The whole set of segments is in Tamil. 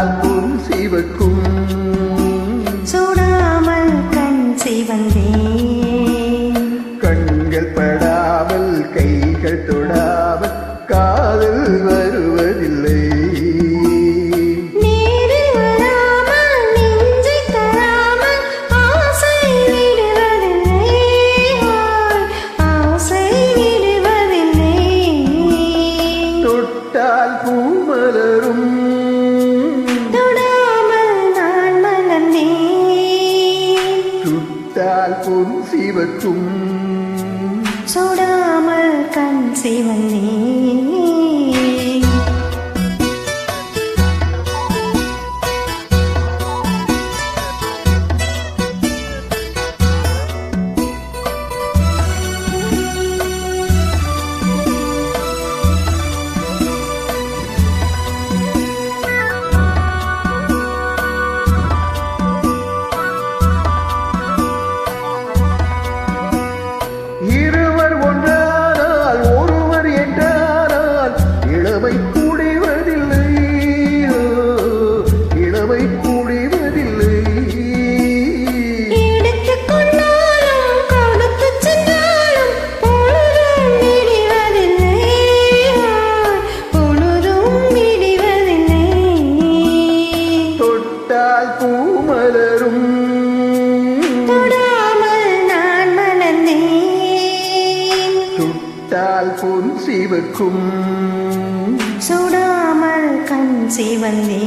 பார்க்கும் சிவக்கும். நினைத்தால் பொன் சிவற்றும். சுடாமல் கண் சிவனே சிவக்கும் சுடாமல் கண் சிவந்தே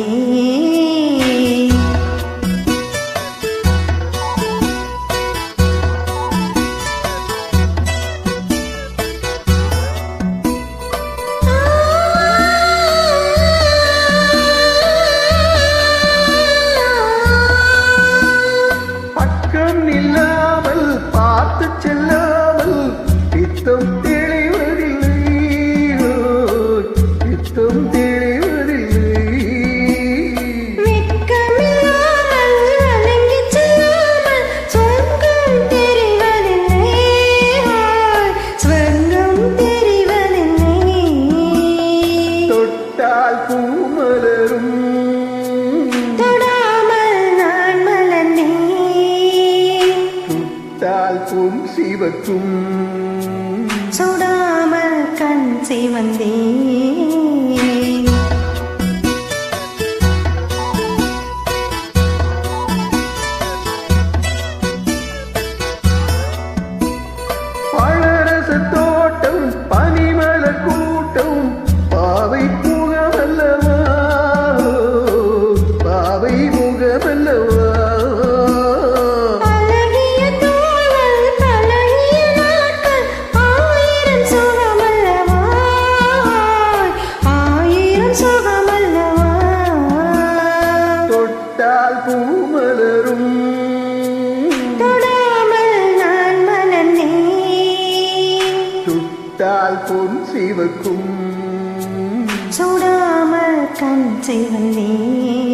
வெற்றும் சுடாமல் கண் செய்வந்தே விழித்தால் பொன் சிவக்கும். சுடாமல் கண் சிவந்தே